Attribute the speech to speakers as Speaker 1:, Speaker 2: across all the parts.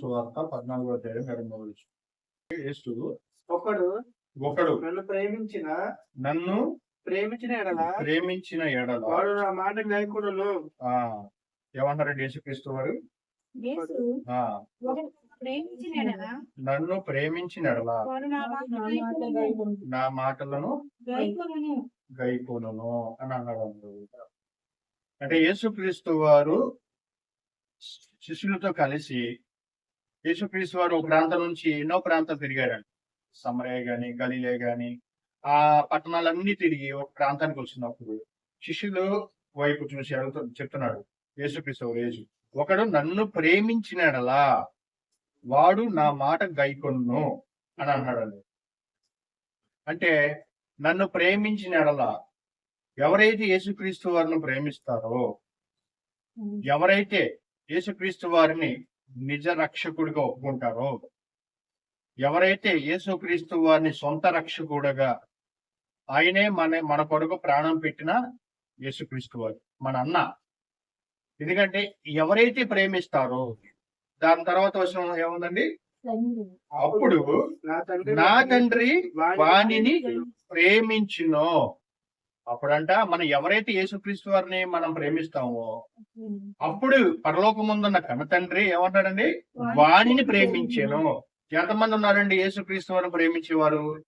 Speaker 1: సువార్త పద్నాలుగో అధ్యాయం యేసు
Speaker 2: ఒకడు
Speaker 1: ఒకడు
Speaker 2: నన్ను ప్రేమించిన
Speaker 1: నన్ను
Speaker 2: ప్రేమించిన ఎడల
Speaker 1: ప్రేమించిన ఎడల.
Speaker 2: వాడు నా మాట గాయకుడును
Speaker 1: ఆ ఏమన్నారండి యేసుక్రీస్తు వారు?
Speaker 3: యేసు
Speaker 1: ఆ
Speaker 3: ఒకరిని ప్రేమించిన ఎడల
Speaker 1: నన్ను ప్రేమించిన ఎడల.
Speaker 3: నా
Speaker 1: మాటలను
Speaker 3: గైకొనును.
Speaker 1: గైకొనును అని అన్నాడు అంటే యేసుక్రీస్తు వారు శిష్యులతో కలిసి యేసుక్రీస్తు వారు ఒక ప్రాంతం నుంచి ఎన్నో ప్రాంతాలు తిరిగాడండి సమరయ గాని గలీలే గాని ఆ పట్టణాలన్నీ తిరిగి ఒక ప్రాంతానికి వచ్చినప్పుడు శిష్యులు వైపు చూసి అడుగుతూ చెప్తున్నాడు యేసుక్రీస్తు యేసు ఒకడు నన్ను ప్రేమించినడలా? వాడు నా మాట గైకొన్ను? అని అన్నాడండి. అంటే నన్ను ప్రేమించినడలా? ఎవరైతే యేసుక్రీస్తు వారిని ప్రేమిస్తారో ఎవరైతే యేసుక్రీస్తు వారిని నిజ రక్షకుడిగా ఒప్పుకుంటారో? ఎవరైతే యేసుక్రీస్తు వారిని సొంత రక్షకుడుగా ఆయనే మన మన కొరకు ప్రాణం పెట్టిన యేసుక్రీస్తు వారు మన అన్న. ఎందుకంటే ఎవరైతే ప్రేమిస్తారో దాని తర్వాత వచ్చిన ఏముందండి? అప్పుడు
Speaker 2: నా తండ్రి
Speaker 1: నా తండ్రి
Speaker 2: వాని-
Speaker 1: వాణిని ప్రేమించునో. అప్పుడంట మనం ఎవరైతే యేసుక్రీస్తు వారిని మనం ప్రేమిస్తామో అప్పుడు పరలోకముందున్న కన్న తండ్రి ఏమంటాడండి? వాణిని ప్రేమించాను. ఎంతమంది ఉన్నారండి యేసుక్రీస్తు వారిని ప్రేమించేవారు?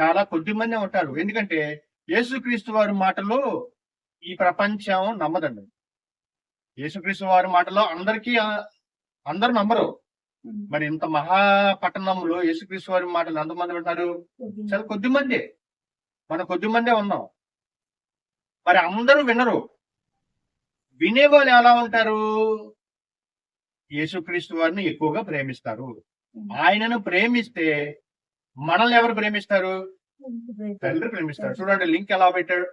Speaker 1: చాలా కొద్ది మంది ఉంటారు. ఎందుకంటే యేసుక్రీస్తు వారి మాటలు ఈ ప్రపంచం నమ్మదండి. యేసుక్రీస్తు వారి మాటలో అందరికీ అందరూ నమ్మరు. మరి ఇంత మహా పట్టణంలో యేసుక్రీస్తు వారి మాటలు ఎంతమంది వింటారు? చాలా కొద్ది మంది. మన కొద్ది మందే ఉన్నాం. మరి అందరూ వినరు. వినేవాళ్ళు ఎలా ఉంటారు? యేసుక్రీస్తు వారిని ఎక్కువగా ప్రేమిస్తారు. ఆయనను ప్రేమిస్తే మనల్ని ఎవరు ప్రేమిస్తారు? తండ్రి ప్రేమిస్తారు. చూడండి లింక్ ఎలా పెట్టాడు?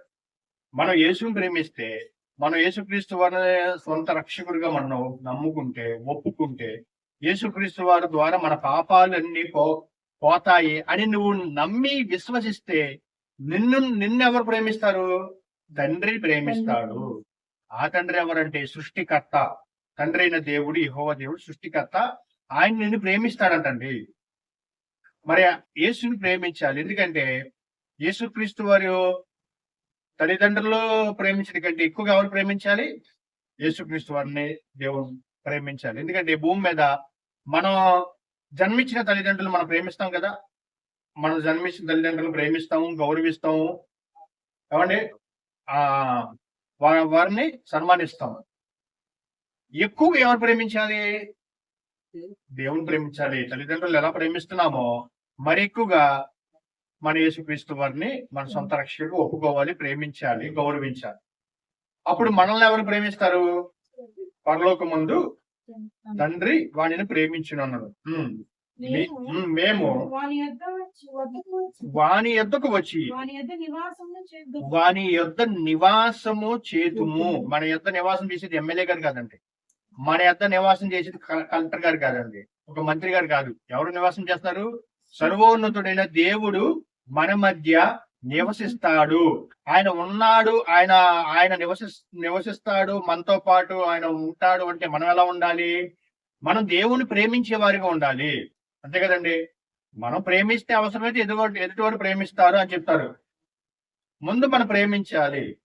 Speaker 1: మనం యేసుని ప్రేమిస్తే మనం యేసుక్రీస్తు వారిని సొంత రక్షకుడిగా మనం నమ్ముకుంటే ఒప్పుకుంటే యేసుక్రీస్తు వారి ద్వారా మన పాపాలన్నీ పో పోతాయి అని నువ్వు నమ్మి విశ్వసిస్తే నిన్ను నిన్నెవరు ప్రేమిస్తారు? తండ్రి ప్రేమిస్తాడు. ఆ తండ్రి ఎవరంటే సృష్టికర్త. తండ్రి అయిన దేవుడు యెహోవా దేవుడు సృష్టికర్త. ఆయన నిన్ను ప్రేమిస్తాడంటండి. మరి యేసుని ప్రేమించాలి. ఎందుకంటే యేసుక్రీస్తు వారు తల్లిదండ్రులు ప్రేమించడం కంటే ఎక్కువగా ఎవరు ప్రేమించాలి? యేసుక్రీస్తు వారిని దేవుడు ప్రేమించాలి. ఎందుకంటే భూమి మీద మనం జన్మించిన తల్లిదండ్రులు మనం ప్రేమిస్తాం కదా. మనం జన్మించిన తల్లిదండ్రులు ప్రేమిస్తాము గౌరవిస్తాము. ఏమండి? ఆ వారిని సన్మానిస్తాం ఎక్కువగా ఎవరు ప్రేమించాలి? దేవుని ప్రేమించాలి. తల్లిదండ్రులు ఎలా ప్రేమిస్తున్నామో మరి ఎక్కువగా మన యేసుక్రీస్తు వారిని మన సొంత రక్షకు ఒప్పుకోవాలి ప్రేమించాలి గౌరవించాలి. అప్పుడు మనల్ని ఎవరు ప్రేమిస్తారు? పరలోక ముందు తండ్రి వాడిని ప్రేమించునన్నాడు.
Speaker 3: మేము వాని యొద్ద వచ్చి-
Speaker 1: వాని
Speaker 3: యొద్ద నివాసము
Speaker 1: చేతుము. మన యొద్ద నివాసం చేసేది ఎమ్మెల్యే గారు కాదండి. మన యొద్ద నివాసం చేసేది కలెక్టర్ గారు కాదండి. ఒక మంత్రి గారు కాదు. ఎవరు నివాసం చేస్తారు? సర్వోన్నతుడైన దేవుడు మన మధ్య నివసిస్తాడు. ఆయన ఉన్నాడు ఆయన ఆయన నివసి నివసిస్తాడు మనతో పాటు ఆయన ఉంటాడు అంటే మనం ఎలా ఉండాలి? మనం దేవుని ప్రేమించే వారిగా ఉండాలి. అంతే కదండి. మనం ప్రేమిస్తే అవసరమైతే ఎదుటి ఎదుటివాడు ప్రేమిస్తారు అని చెప్తారు. ముందు మనం ప్రేమించాలి.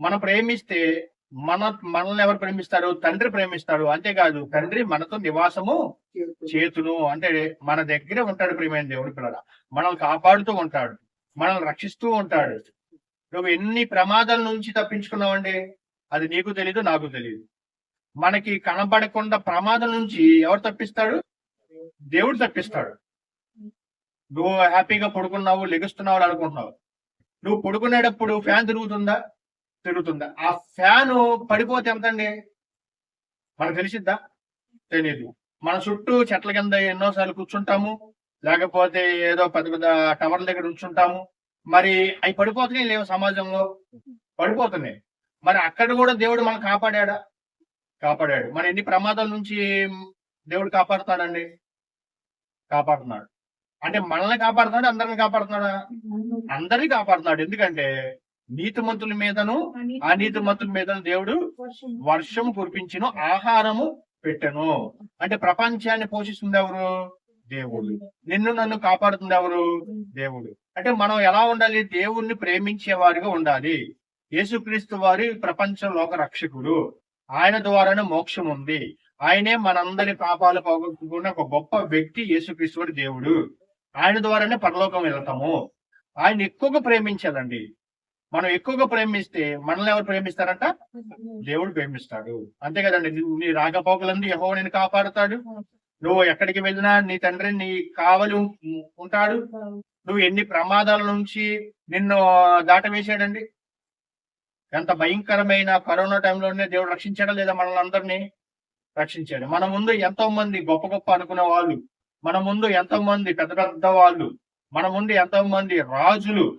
Speaker 1: మనం ప్రేమిస్తే మన మనల్ని ఎవరు ప్రేమిస్తారు? తండ్రి ప్రేమిస్తాడు. అంతేకాదు తండ్రి మనతో నివాసము చేతును. అంటే మన దగ్గరే ఉంటాడు ప్రేమైన దేవుడు పిల్లల మనల్ని కాపాడుతూ ఉంటాడు. మనల్ని రక్షిస్తూ ఉంటాడు. నువ్వు ఎన్ని ప్రమాదాల నుంచి తప్పించుకున్నావండి? అది నీకు తెలియదు నాకు తెలియదు మనకి కనబడకుండా ప్రమాదం నుంచి ఎవరు తప్పిస్తాడు? దేవుడు తప్పిస్తాడు. నువ్వు హ్యాపీగా పడుకున్నావు లెగుస్తున్నావు అనుకుంటున్నావు. నువ్వు పడుకునేటప్పుడు ఫ్యాన్ తిరుగుతుందా? తిరుగుతుందా. ఆ ఫ్యాన్ పడిపోతే ఎంతండి? మనకు తెలిసిద్దా? తెలియదు మన చుట్టూ చెట్ల కింద ఎన్నోసార్లు కూర్చుంటాము లేకపోతే ఏదో పెద్ద పెద్ద టవర్ల దగ్గర ఉంచుంటాము. మరి అవి పడిపోతున్నాయి లేవు సమాజంలో? పడిపోతున్నాయి. మరి అక్కడ కూడా దేవుడు మనం కాపాడాడా? కాపాడాడు. మన ఎన్ని ప్రమాదాల నుంచి దేవుడు కాపాడుతాడండి? కాపాడుతున్నాడు. అంటే మనల్ని కాపాడుతున్నాడు? అందరిని కాపాడుతున్నాడా? అందరినీ. కాపాడుతున్నాడు. ఎందుకంటే నీతిమంతుల మీదను అనీతిమంతుల మీదను దేవుడు
Speaker 3: వర్షం
Speaker 1: వర్షం కురిపించును ఆహారము పెట్టాను. అంటే ప్రపంచాన్ని పోషిస్తుంది ఎవరు? దేవుడు. నిన్ను నన్ను కాపాడుతుంది ఎవరు? దేవుడు. అంటే మనం ఎలా ఉండాలి? దేవుణ్ణి ప్రేమించే వారిగా ఉండాలి. యేసుక్రీస్తు వారి ప్రపంచ లోక రక్షకుడు. ఆయన ద్వారానే మోక్షం ఉంది. ఆయనే మనందరి పాపాలు పోగొట్టుకున్న ఒక గొప్ప వ్యక్తి యేసుక్రీస్తు దేవుడు. ఆయన ద్వారానే పరలోకం వెళ్తాము. ఆయన ఎక్కువగా ప్రేమించాలండి మనం ఎక్కువగా ప్రేమిస్తే మనల్ని ఎవరు ప్రేమిస్తారంట? దేవుడు ప్రేమిస్తాడు. అంతే కదండి. నీ- నీ రాకపోకలందు యహో నేను కాపాడుతాడు. నువ్వు ఎక్కడికి వెళ్ళినా నీ తండ్రి నీ కావలి ఉంటాడు. నువ్వు ఎన్ని ప్రమాదాల నుంచి నిన్ను దాటవేశాడండి? ఎంత భయంకరమైన కరోనా టైంలోనే దేవుడు రక్షించడం లేదా మనల్ని అందరినీ? రక్షించాడు. మన ముందు ఎంతో మంది గొప్ప గొప్ప అనుకునే వాళ్ళు మన ముందు ఎంతో మంది పెద్ద పెద్ద వాళ్ళు మన ముందు ఎంతో మంది రాజులు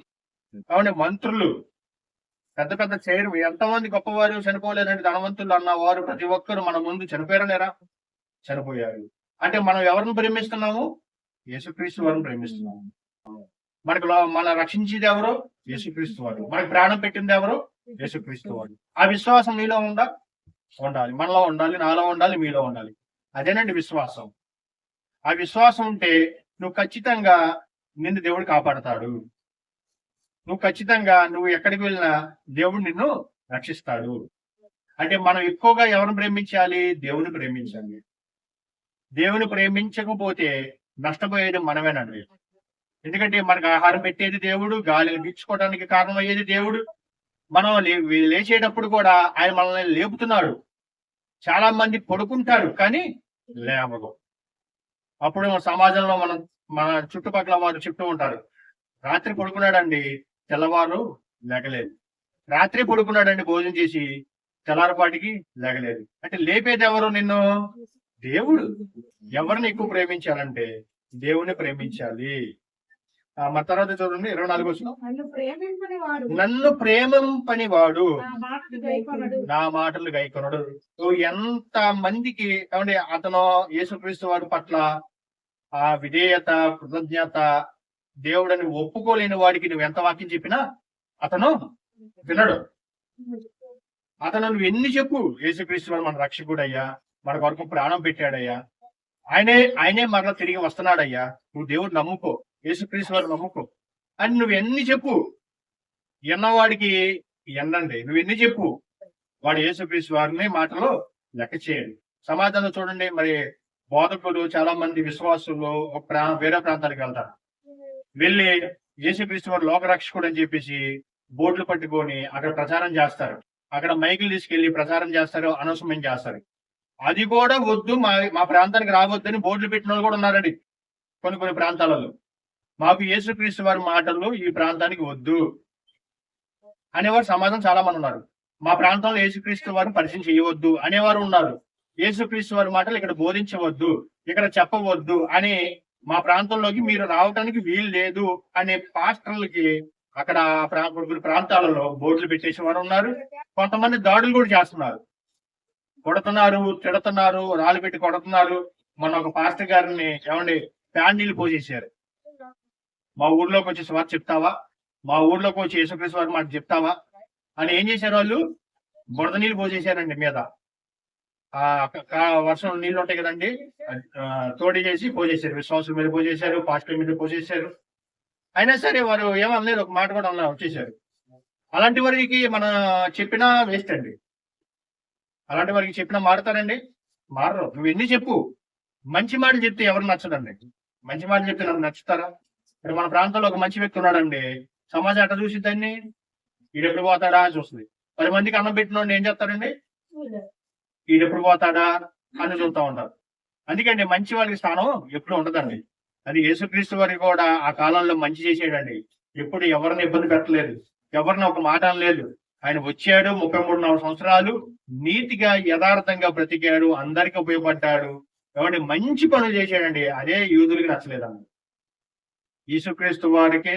Speaker 1: అవును మంత్రులు పెద్ద పెద్ద చైర్ ఎంతమంది గొప్పవారు చనిపోలేదండి ధనవంతులు అన్న వారు ప్రతి ఒక్కరు మన ముందు చనిపోయారనేరా? చనిపోయారు. అంటే మనం ఎవరిని ప్రేమిస్తున్నాము? యేసుక్రీస్తు వారిని ప్రేమిస్తున్నాము. మనకు లో- మన రక్షించేది ఎవరు? యేసుక్రీస్తు వారు. మనకు ప్రాణం పెట్టింది ఎవరు? యేసుక్రీస్తు వారు. ఆ విశ్వాసం నీలో ఉందా? ఉండాలి. మనలో ఉండాలి నాలో ఉండాలి మీలో ఉండాలి. అదేనండి విశ్వాసం. ఆ విశ్వాసం ఉంటే నువ్వు ఖచ్చితంగా నిన్ను దేవుడు కాపాడతాడు. నువ్వు ఖచ్చితంగా నువ్వు ఎక్కడికి వెళ్ళినా దేవుడు నిన్ను రక్షిస్తాడు. అంటే మనం ఎక్కువగా ఎవరిని ప్రేమించాలి? దేవుని ప్రేమించాలి దేవుని ప్రేమించకపోతే నష్టపోయేది మనమేనండి. ఎందుకంటే మనకు ఆహారం పెట్టేది దేవుడు గాలి పీల్చుకోవడానికి కారణం అయ్యేది దేవుడు మనం లేచేటప్పుడు కూడా ఆయన మనల్ని లేపుతున్నాడు చాలా మంది పడుకుంటారు కానీ లేవరు. అప్పుడు సమాజంలో మనం మన చుట్టుపక్కల వారు చెప్తూ ఉంటారు. రాత్రి పడుకున్నాడండి తెల్లవారు లేగలేదు. రాత్రి పడుకున్నాడండి భోజనం చేసి తెల్లారపాటికి లేగలేదు. అంటే లేపేది ఎవరు నిన్ను? దేవుడు. ఎవరిని ఎక్కువ ప్రేమించాలంటే దేవుణ్ణి ప్రేమించాలి. మన తర్వాత చూడండి ఇరవై నాలుగు వచ్చిన
Speaker 3: నన్ను ప్రేమింపని వాడు
Speaker 1: వాడు
Speaker 3: నా మాటలు గైకొనడు.
Speaker 1: ఎంత మందికి ఏమంటే అతను యేసుక్రీస్తు వారి పట్ల ఆ విధేయత కృతజ్ఞత దేవుడని ఒప్పుకోలేని వాడికి నువ్వు ఎంత వాక్యం చెప్పినా అతను వినడు. అతను నువ్వు ఎన్ని చెప్పు? యేసుక్రీస్తు వారు మన రక్షకుడయ్యా మన కొరకు ప్రాణం పెట్టాడయ్యా. ఆయనే ఆయనే మరలా తిరిగి వస్తున్నాడయ్యా. నువ్వు దేవుడు నమ్ముకో. యేసుక్రీస్తు వారు నమ్ముకో అని నువ్వు ఎన్ని చెప్పు? ఎన్నవాడికి ఎన్నండి. నువ్వు ఎన్ని చెప్పు? వాడు యేసుక్రీస్తు వారిని మాటలో లెక్క చేయండి. సమాజంలో చూడండి. మరి బోధకులు చాలా మంది విశ్వాసులు ఒక ప్రా వేరే ప్రాంతానికి వెళ్తారు. వెళ్ళి యేసుక్రీస్తు వారు లోకరక్షకుడు అని చెప్పేసి బోర్డులు పట్టుకొని అక్కడ ప్రచారం చేస్తారు. అక్కడ మైకులు తీసుకెళ్ళి ప్రచారం చేస్తారు అనౌన్స్మెంట్ చేస్తారు. అది కూడా వద్దు. మా మా ప్రాంతానికి రావద్దని బోర్డులు పెట్టిన వాళ్ళు కూడా ఉన్నారండి. కొన్ని కొన్ని ప్రాంతాలలో. మాకు యేసుక్రీస్తు వారి మాటలు ఈ ప్రాంతానికి వద్దు అనేవారు సమాజం చాలా మంది ఉన్నారు. మా ప్రాంతంలో యేసుక్రీస్తు వారిని పరిచయం చేయవద్దు అనేవారు ఉన్నారు. యేసుక్రీస్తు వారి మాటలు ఇక్కడ బోధించవద్దు ఇక్కడ చెప్పవద్దు అని మా ప్రాంతంలోకి మీరు రావటానికి వీలు లేదు అనే పాస్టర్లకి అక్కడ కొన్ని ప్రాంతాలలో బోర్డులు పెట్టేసి వారు ఉన్నారు. కొంతమంది దాడులు కూడా చేస్తున్నారు. కొడుతున్నారు తిడుతున్నారు రాళ్ళు పెట్టి కొడుతున్నారు. మన ఒక పాస్టర్ గారిని ఏమండి ప్యాండీలు పోసేసారు మా ఊర్లోకి వచ్చి స్వార్థ చెప్తావా? మా ఊర్లోకి వచ్చి యేసుక్రీస్తు వారి మాట చెప్తావా? అని ఏం చేశారు వాళ్ళు? బురద నీళ్ళు పోసేసారండి మీద. ఆ వర్షం నీళ్ళు ఉంటాయి కదండి తోడి చేసి పోసేశారు విశ్వాసుల మీద పోసేశారు పాస్టర్ మీద పోసేశారు అయినా సరే వారు ఏమనలేదు ఒక మాట కూడా అలా వచ్చేసారు. అలాంటి వారికి మన చెప్పినా వేస్ట్ అండి. అలాంటి వారికి చెప్పినా మారుతారండి. మారరు. నువ్వు ఎన్ని చెప్పు? మంచి మాటలు చెప్తే ఎవరు నచ్చదండి? మంచి మాటలు చెప్తే నాకు నచ్చుతారా? ఇప్పుడు మన ప్రాంతంలో ఒక మంచి వ్యక్తి ఉన్నాడండి. సమాజం ఎట్లా చూసిద్దాన్ని ఈడెప్పుడు పోతాడా? అని చూస్తుంది. పది మందికి అన్నం పెట్టిన ఏం చేస్తారండి ఈడెప్పుడు పోతాడా? అని చూస్తూ ఉంటారు. అందుకండి మంచి వాళ్ళకి స్థానం ఎప్పుడు ఉండదండి. అది యేసుక్రీస్తు వారికి కూడా ఆ కాలంలో మంచి చేసేయడండి ఎప్పుడు ఎవరిని ఇబ్బంది పెట్టలేదు. ఎవరిని ఒక మాట అనలేదు. ఆయన వచ్చాడు ముప్పై మూడు నాలుగు సంవత్సరాలు నీతిగా యథార్థంగా బ్రతికాడు. అందరికి ఉపయోగపడ్డాడు. కాబట్టి మంచి పనులు చేశాడండి. అదే యూదులకి నచ్చలేదన్న యేసుక్రీస్తు వారికి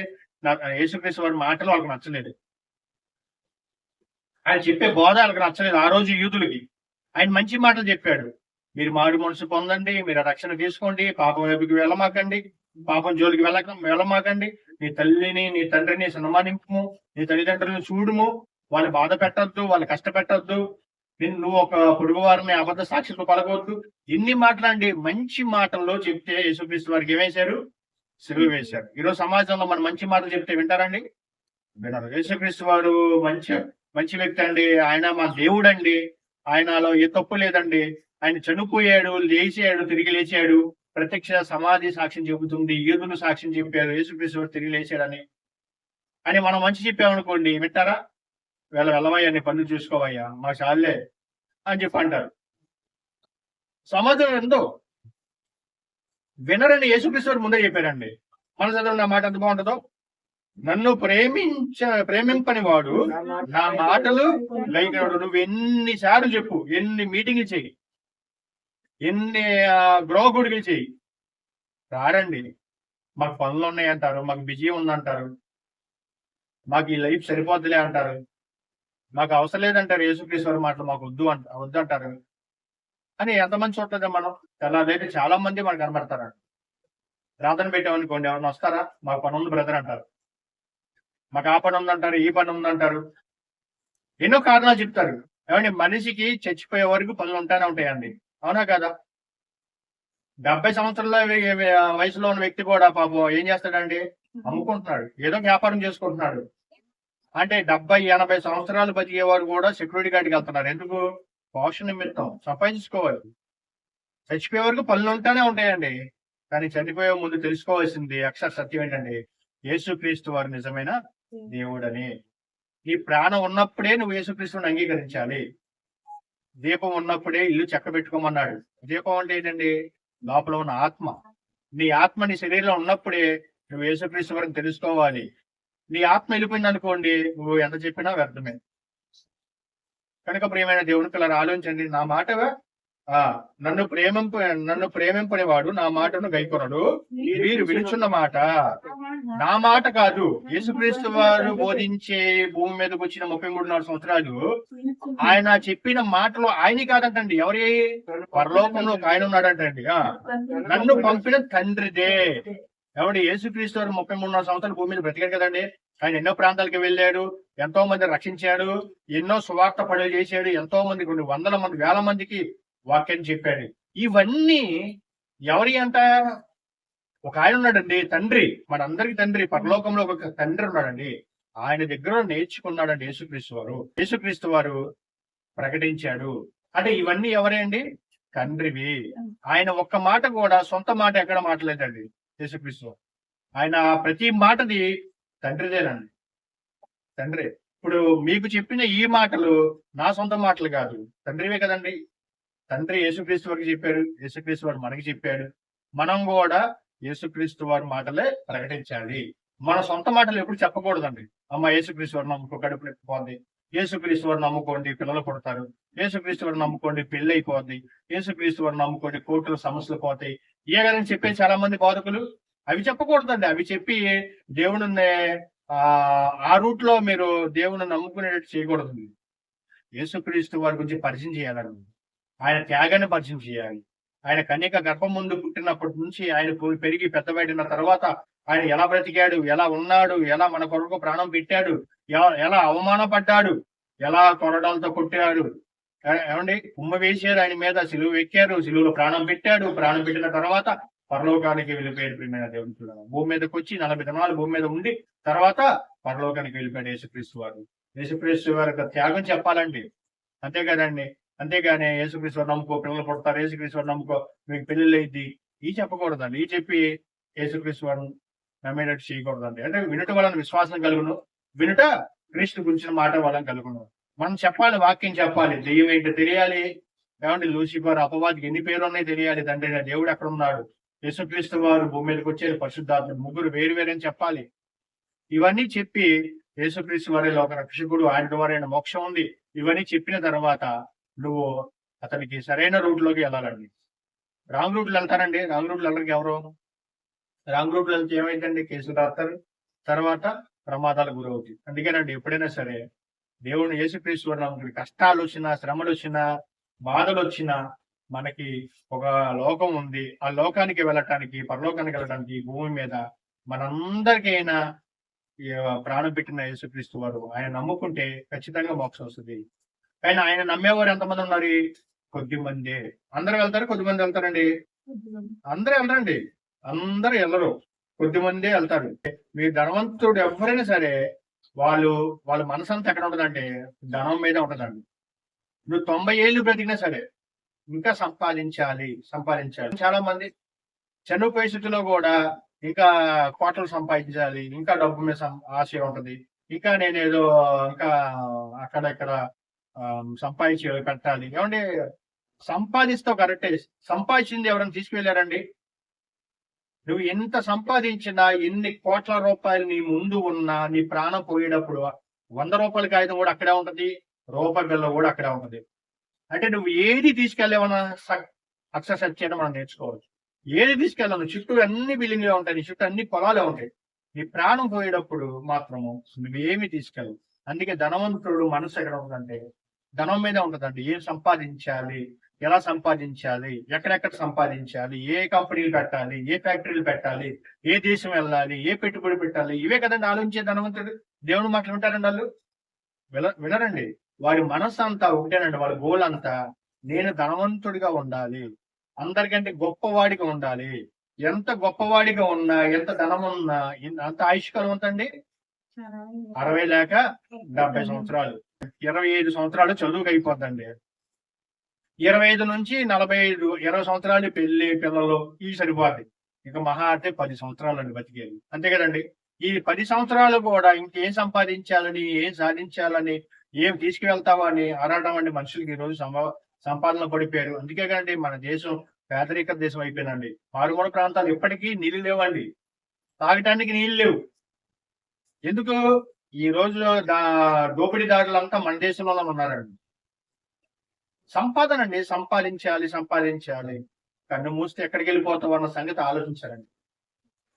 Speaker 1: యేసుక్రీస్తు వారి మాటలు వాళ్ళకి నచ్చలేదు. ఆయన చెప్పే బోధ వాళ్ళకి నచ్చలేదు ఆ రోజు యూదులకి. ఆయన మంచి మాటలు చెప్పాడు. మీరు మారు మనసు పొందండి మీరు రక్షణ తీసుకోండి పాపం వైపుకి వెళ్ళమాకండి పాపం జోలికి వెళ్ళక వెళ్ళమాకండి. నీ తల్లిని నీ తండ్రిని సన్మానింపు నీ తల్లిదండ్రులను చూడుము. వాళ్ళు బాధ పెట్టద్దు వాళ్ళు కష్టపెట్టద్దు. నిన్ను నువ్వు ఒక పొరుగు వారిని అబద్ధ సాక్షితో పలకవద్దు ఇన్ని మాట్లాడి మంచి మాటల్లో చెప్తే యేసుక్రీస్తు వారికి ఏమేశారు సిలువ వేశారు. ఈరోజు సమాజంలో మనం మంచి మాటలు చెప్తే వింటారండి? వినరు. యేసుక్రీస్తు వారు మంచి మంచి వ్యక్తి అండి. ఆయన మా దేవుడు అండి ఆయనలో ఏ తప్పు లేదండి. ఆయన చనిపోయాడు లేచాడు తిరిగి లేచాడు. ప్రత్యక్ష సమాధి సాక్ష్యం చెబుతుంది. ఈదులు సాక్ష్యం చెప్పారు. యేసుక్రీస్తు వారు తిరిగి లేచాడని. అని మనం మంచి చెప్పామనుకోండి వింటారా? వీళ్ళ వెళ్ళవయ్యా నీ పనులు చూసుకోవయ్యా. మా చాలే అని చెప్పి అంటారు. సమాజం ఎంతో వినరని యేసుక్రీస్తు ముందే చెప్పారండి. మన చదవండి నా మాట ఎంత బాగుంటుందో? నన్ను ప్రేమించ ప్రేమింపని వాడు నా మాటలు లైకినవాడు నువ్వు ఎన్నిసార్లు చెప్పు ఎన్ని మీటింగ్లు చెయ్యి ఎన్ని గ్రోగుడికి చెయ్యి. రారండి. మాకు పనులు ఉన్నాయి అంటారు మాకు బిజీ ఉందంటారు మాకు ఈ లైఫ్ సరిపోద్దులే అంటారు మాకు అవసరం లేదంటారు యేసుక్రీశ్వరు మాటలు మాకు వద్దు అంట వద్దంటారు. అని ఎంతమంది చూడలేదు మనం? తెల్లారైతే చాలా మంది మనకు కనబడతారు ప్రార్థన పెట్టామనుకోండి ఎవరైనా వస్తారా? మాకు పని ఉంది బ్రదర్ అంటారు. మాకు ఆ పని ఉందంటారు ఈ పని ఉందంటారు. ఎన్నో కారణాలు చెప్తారు. ఏమండి మనిషికి చచ్చిపోయే వరకు పనులు ఉంటానే ఉంటాయండి. అవునా కదా? డెబ్బై సంవత్సరాల వయసులో ఉన్న వ్యక్తి కూడా పాపం ఏం చేస్తాడండి? అమ్ముకుంటున్నాడు. ఏదో వ్యాపారం చేసుకుంటున్నాడు. అంటే డెబ్బై ఎనభై సంవత్సరాలు బతికేవారు కూడా సెక్యూరిటీ గార్డ్కి వెళ్తున్నారు. ఎందుకు? పోషణ నిమిత్తం సంపాదించుకోవాలి. చచ్చిపోయే వరకు పనులు ఉంటానే ఉంటాయండి. కానీ చనిపోయే ముందు తెలుసుకోవాల్సింది అక్షర సత్యం ఏంటండి? యేసుక్రీస్తు వారు నిజమైన? దేవుడని. నీ ప్రాణం ఉన్నప్పుడే నువ్వు యేసుక్రీస్తుని అంగీకరించాలి. దీపం ఉన్నప్పుడే ఇల్లు చెక్క పెట్టుకోమన్నాడు దీపం అంటే ఏంటండి? లోపల ఉన్న ఆత్మ. నీ ఆత్మ నీ శరీరంలో ఉన్నప్పుడే నువ్వు యేసుక్రీస్తు వరకు తెలుసుకోవాలి. నీ ఆత్మ వెళ్ళిపోయింది అనుకోండి నువ్వు ఎంత చెప్పినా వ్యర్థమే. కనుక ప్రియమైన దేవుని పిల్లలు ఆలోచించండి. నా మాట ఆ నన్ను ప్రేమింప నన్ను ప్రేమింపనేవాడు నా మాటను గైకొనడు. వీరు విలుచున్న మాట. నా మాట కాదు. యేసుక్రీస్తు వారు బోధించే భూమి మీదకి వచ్చిన ముప్పై మూడున్నర సంవత్సరాలు ఆయన చెప్పిన మాటలు ఆయన కాదంటండి. ఎవరి? పరలోకంలో ఆయన ఉన్నాడంటండి. నన్ను పంపిన తండ్రిదే. ఎవడి? యేసుక్రీస్తు వారు ముప్పై మూడున్నర సంవత్సరాలు భూమి మీద బ్రతికాడు కదండి. ఆయన ఎన్నో ప్రాంతాలకు వెళ్ళాడు ఎంతో మంది రక్షించాడు ఎన్నో సువార్త పనులు చేశాడు ఎంతో మంది కొన్ని వందల మంది వేల మందికి వాక్యం చెప్పాడు. ఇవన్నీ ఎవరి అంట ఒక ఆయన ఉన్నాడండి తండ్రి మనందరికి తండ్రి పరలోకంలో ఒక తండ్రి ఉన్నాడండి. ఆయన దగ్గర నేర్చుకున్నాడండి యేసుక్రీస్తు వారు. యేసుక్రీస్తు వారు ప్రకటించాడు. అంటే ఇవన్నీ ఎవరే అండి? తండ్రివి. ఆయన ఒక్క మాట కూడా సొంత మాట ఎక్కడ మాట్లాడలేదండి యేసుక్రీస్తు ఆయన ప్రతి మాటది తండ్రిదేనండి తండ్రి. ఇప్పుడు మీకు చెప్పిన ఈ మాటలు నా సొంత మాటలు కాదు. తండ్రివే కదండి. తండ్రి యేసుక్రీస్తు వారికి చెప్పాడు. యేసుక్రీస్తు వారు మనకి చెప్పాడు. మనం కూడా యేసుక్రీస్తు వారి మాటలే ప్రకటించాలి. మన సొంత మాటలు ఎప్పుడు చెప్పకూడదండి. అమ్మ యేసుక్రీస్తు వారు నమ్ముకో కడుపు నింపుకోండి యేసుక్రీస్తు వారు నమ్ముకోండి పిల్లలు పుడతారు. యేసుక్రీస్తు వారు నమ్ముకోండి పెళ్ళి అయిపోద్ది యేసుక్రీస్తు వారు నమ్ముకోండి కోర్టుల సమస్యలు పోతాయి. ఏ చెప్పే చాలా మంది బోధకులు అవి చెప్పకూడదండి. అవి చెప్పి దేవుని ఆ ఆ రూట్లో మీరు దేవుని నమ్ముకునేటట్టు చేయకూడదు. యేసుక్రీస్తు వారి గురించి పరిచయం చేయాలండి. ఆయన త్యాగాన్ని పరిచయం చేయాలి. ఆయన కన్యక గర్భం ముందు పుట్టినప్పటి నుంచి ఆయన పెరిగి పెద్దబడిన తర్వాత ఆయన ఎలా బ్రతికాడు ఎలా ఉన్నాడు ఎలా మన కొరకు ప్రాణం పెట్టాడు ఎలా అవమానపడ్డాడు ఎలా కొరడాలతో కొట్టాడు. ఏమండి? కుమ్మ వేశారు ఆయన మీద సిలువ ఎక్కారు సిలువలో ప్రాణం పెట్టాడు. ప్రాణం పెట్టిన తర్వాత పరలోకానికి వెళ్ళిపోయాడు ప్రియమైన దేవుని చూడాలి భూమి మీదకి వచ్చి నలభై దినాలు భూమి మీద ఉండి తర్వాత పరలోకానికి వెళ్ళిపోయాడు యేసుక్రీస్తు వారు. యేసుక్రీస్తు వారి యొక్క త్యాగం చెప్పాలండి. అంతే కదండి అంతేగాని యేసుక్రీస్తు వారు నమ్ముకో పిల్లలు పుడతారు యేసుక్రీస్తు వారు నమ్ముకో మీకు పెళ్ళిళ్ళు అయింది. ఈ చెప్పకూడదండి. ఈ చెప్పి యేసుక్రీస్తు వారు నమ్మేటట్టు చేయకూడదండి. అంటే వినట వలన విశ్వాసం కలుగును. వినుట క్రీస్తు గురించిన మాట వలన కలుగును. మనం చెప్పాలి వాక్యం చెప్పాలి. దెయ్యం ఏంటో తెలియాలి. ఏమంటే లూసిఫర్ అపవాదికి ఎన్ని పేర్లు ఉన్నాయి తెలియాలి. తండ్రి దేవుడు ఎక్కడ ఉన్నాడు? యేసుక్రీస్తు వారు భూమి మీదకి వచ్చారు పరిశుద్ధాత్మ ముగ్గురు వేరు వేరని చెప్పాలి. ఇవన్నీ చెప్పి యేసుక్రీస్తు వారి ఒక రక్షకుడు ఆయన ద్వారా మోక్షం ఉంది. ఇవన్నీ చెప్పిన తర్వాత నువ్వు అతనికి సరైన రూట్లోకి వెళ్ళాలండి. రాంగ్ రూట్ వెళ్తారండి. రాంగ్ రూట్ వెళ్ళడానికి ఎవరు? రాంగ్ రూట్ వెళ్తే ఏమైందండి? కేసులు రాస్తారు. తర్వాత ప్రమాదాలకు గురవుతాయి అందుకేనండి ఎప్పుడైనా సరే దేవుని యేసుక్రీస్తు వారు కష్టాలు వచ్చినా శ్రమలు వచ్చినా బాధలు వచ్చినా మనకి ఒక లోకం ఉంది. ఆ లోకానికి వెళ్ళటానికి పరలోకానికి వెళ్ళటానికి భూమి మీద మనందరికైనా ప్రాణం పెట్టిన యేసుక్రీస్తు వారు. ఆయన నమ్ముకుంటే ఖచ్చితంగా మోక్షం వస్తుంది. కానీ ఆయన నమ్మేవారు ఎంతమంది ఉన్నారు? కొద్ది మంది. అందరు వెళ్తారు? కొద్ది మంది వెళ్తారండి? అందరూ వెళ్ళరండి. అందరూ వెళ్ళరు. కొద్ది మందే వెళ్తారు. మీ ధనవంతుడు ఎవరైనా సరే వాళ్ళు వాళ్ళ మనసు అంతా ఎక్కడ ఉంటుందంటే ధనం మీద ఉంటదండి. నువ్వు తొంభై ఏళ్ళు బ్రతికినా సరే ఇంకా సంపాదించాలి సంపాదించాలి. చాలా మంది చనిపోయే పరిస్థితిలో కూడా ఇంకా కోటలు సంపాదించాలి ఇంకా డబ్బు మీద ఆశ ఉంటది. ఇంకా నేను ఏదో ఇంకా అక్కడ ఇక్కడ సంపాదించి పెట్టాలి. ఏమంటే సంపాదిస్తావు కరెక్టే. సంపాదించింది ఎవరైనా తీసుకువెళ్ళారండి నువ్వు ఎంత సంపాదించినా ఎన్ని కోట్ల రూపాయలు నీ ముందు ఉన్నా నీ ప్రాణం పోయేటప్పుడు వంద రూపాయల కాగితం కూడా అక్కడే ఉంటది రూపాయి బిల్ల కూడా అక్కడే ఉంటది. అంటే నువ్వు ఏది తీసుకెళ్ళేవన్నా సక్సెస్ చేయడం మనం నేర్చుకోవచ్చు. ఏది తీసుకెళ్ళాను చుట్టూ అన్ని బిల్డింగ్లే ఉంటాయి. నీ చుట్టూ అన్ని పొలాలే ఉంటాయి. నీ ప్రాణం పోయేటప్పుడు మాత్రము నువ్వేమి తీసుకెళ్ళవు? అందుకే ధనవంతుడు మనసు ఎక్కడ ఉంటుందంటే ధనం మీద ఉంటుందండి. ఏం సంపాదించాలి? ఎలా సంపాదించాలి? ఎక్కడెక్కడ సంపాదించాలి? ఏ కంపెనీలు పెట్టాలి? ఏ ఫ్యాక్టరీలు పెట్టాలి? ఏ దేశం వెళ్ళాలి? ఏ పెట్టుబడి పెట్టాలి? ఇవే కదండి ఆలోచించే ధనవంతుడు. దేవుడు మాట్లాడుంటారండి వాళ్ళు? విన వినరండి. వారి మనసు అంతా ఒకటేనండి వాళ్ళ గోల్ అంతా నేను ధనవంతుడిగా ఉండాలి. అందరికంటే గొప్పవాడిగా ఉండాలి. ఎంత గొప్పవాడిగా ఉన్నా ఎంత ధనం ఉన్నా అంత ఆయుష్కాలం ఉందండి అరవై లేక డెబ్బై సంవత్సరాలు. ఇరవై ఐదు సంవత్సరాలు చదువుకు అయిపోద్దండి ఇరవై ఐదు నుంచి నలభై ఐదు ఇరవై సంవత్సరాలు పెళ్ళి పిల్లలు ఇవి సరిపోద్ది. ఇక మహా అంటే పది సంవత్సరాలు అండి బతికేది. అంతే కదండి. ఈ పది సంవత్సరాలు కూడా ఇంకేం సంపాదించాలని ఏం సాధించాలని ఏం తీసుకువెళ్తావా అని ఆరాటం అంటే మనుషులకి ఈ రోజు సంపాదన పడిపోయారు అందుకే కానీ మన దేశం పేదరిక దేశం అయిపోయినండి మారుమూల ప్రాంతాలు ఇప్పటికీ నీళ్ళు లేవండి. తాగటానికి నీళ్ళు లేవు. ఎందుకు? ఈ రోజు దా దోపిడీదారులంతా మన దేశంలోనే ఉన్నారండి. సంపాదన అండి సంపాదించాలి సంపాదించాలి. కన్ను మూస్తే ఎక్కడికి వెళ్ళిపోతావు అన్న సంగతి ఆలోచించారండి.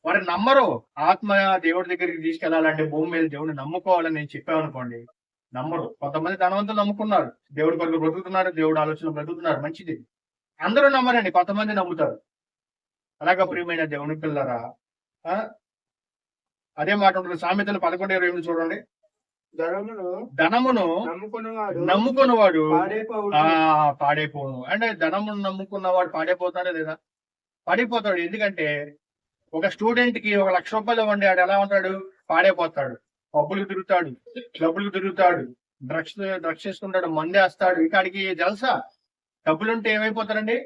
Speaker 1: వారు నమ్మరు. ఆత్మ దేవుడి దగ్గరికి తీసుకెళ్ళాలంటే భూమి మీద దేవుడిని నమ్ముకోవాలని నేను చెప్పామనుకోండి నమ్మరు కొంతమంది ధనవంతులు నమ్ముకున్నారు. దేవుడి కొరకు బ్రతుకుతున్నారు దేవుడు ఆలోచన బ్రతుకుతున్నారు మంచిది. అందరూ నమ్మరండి. కొంతమంది నమ్ముతారు. అలాగా ప్రియమైన దేవుని పిల్లరా ఆ? అదే మాట ఉంటుంది. సామెతలు పదకొండు ఇరవై ఎనిమిది చూడండి.
Speaker 2: ధనమును
Speaker 1: ధనమును
Speaker 2: నమ్ముకున్నవాడు
Speaker 1: పాడైపోను అంటే ధనమును నమ్ముకున్నవాడు పాడైపోతాడా లేదా? పాడైపోతాడు. ఎందుకంటే ఒక స్టూడెంట్కి ఒక లక్ష రూపాయలు ఇవ్వండి ఆడు ఎలా ఉంటాడు? పాడైపోతాడు. పబ్బులకు తిరుగుతాడు క్లబ్బులకు తిరుగుతాడు డ్రగ్స్ డ్రగ్స్ చేసుకుంటాడు మందేస్తాడు ఇక్కడికి జలసా? డబ్బులుంటే ఏమైపోతారండి?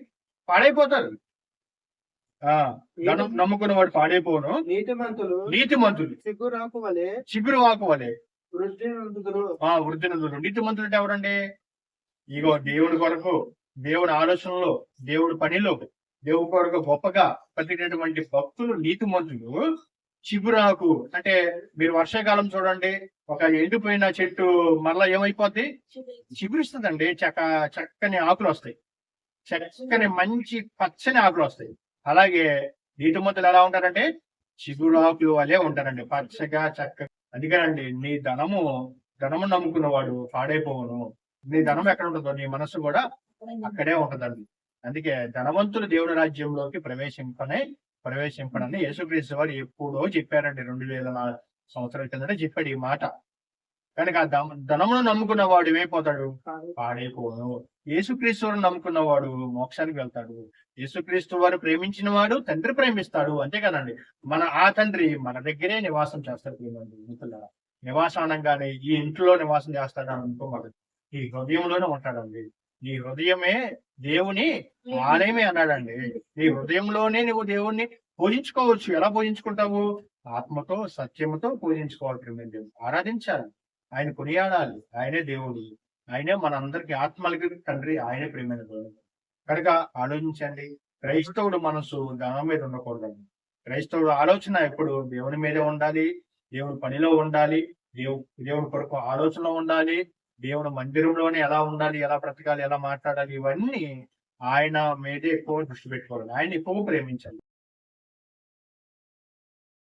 Speaker 1: పాడైపోతారు. ఆ ధనం నమ్ముకున్నవాడు పాడైపోను.
Speaker 2: నీతిమంతులు సిగ్గు రాకు వలె
Speaker 1: చిగురు వాకు వలె
Speaker 2: వృద్ధి నందుదురు.
Speaker 1: ఆ వృద్ధి నందులు నీతి మంత్రులు అంటే ఎవరండి? ఇగో దేవుడి కొరకు దేవుడి ఆలోచనలో దేవుడి పనిలో దేవుడి కొరకు గొప్పగా ప్రతిటువంటి భక్తులు నీతి మంత్రులు చిగురాకు అంటే మీరు వర్షాకాలం చూడండి ఒక ఎండిపోయిన చెట్టు మరలా ఏమైపోద్ది? చిగురిస్తుందండి చక్క చక్కని ఆకులు వస్తాయి. చక్కని మంచి పచ్చని ఆకులు వస్తాయి. అలాగే నీటి మంతులు ఎలా ఉంటారంటే చిగురాకులు వలే ఉంటారండి. పచ్చగా చక్కగా అందుకేనండి నీ ధనము ధనము నమ్ముకున్నవాడు పాడైపోవును. నీ ధనం ఎక్కడ ఉంటుందో నీ మనసు కూడా అక్కడే ఉంటదండి. అందుకే ధనవంతులు దేవుడి రాజ్యంలోకి ప్రవేశింపనే ప్రవేశింపడని యేసుక్రీస్తు వారు ఎప్పుడో చెప్పారండి రెండు వేల సంవత్సరాల కిందట చెప్పాడు ఈ మాట. కనుక ఆ ధనమును నమ్ముకున్నవాడు ఏమైపోతాడు? పాడైపోను యేసుక్రీస్తు వారు నమ్ముకున్నవాడు మోక్షానికి వెళ్తాడు. యేసుక్రీస్తు వారు ప్రేమించిన వాడు తండ్రి ప్రేమిస్తాడు. అంతే కదండి. మన ఆ తండ్రి మన దగ్గరే నివాసం చేస్తాడు ప్రియమండి మిత్రులారా. నివాసం అనగానే ఈ ఇంట్లో నివాసం చేస్తాడు అని అనుకోమాడు ఈ హృదయంలోనే ఉంటాడండి. నీ హృదయమే దేవుని ఆలయమే అన్నాడండి. నీ హృదయంలోనే నువ్వు దేవుణ్ణి పూజించుకోవచ్చు. ఎలా పూజించుకుంటావు? ఆత్మతో సత్యముతో పూజించుకోవాలి దేవుడు. ఆరాధించాలి. ఆయన కొనియాడాలి. ఆయనే దేవుడు. ఆయనే మనందరికి ఆత్మలకి తండ్రి. ఆయనే ప్రియమైన దేవుడు. కనుక ఆలోచించండి. క్రైస్తవుడు మనసు ధనం మీద ఉండకూడదండి. క్రైస్తవుడు ఆలోచన ఎప్పుడు దేవుని మీదే ఉండాలి. దేవుని పనిలో ఉండాలి. దేవు దేవుని కొరకు ఆలోచనలో ఉండాలి. దేవుని మందిరంలోనే ఎలా ఉండాలి ఎలా బ్రతకాలి ఎలా మాట్లాడాలి ఇవన్నీ ఆయన మీదే ఎక్కువ దృష్టి పెట్టుకోవాలి. ఆయన ఎక్కువ ప్రేమించాలి.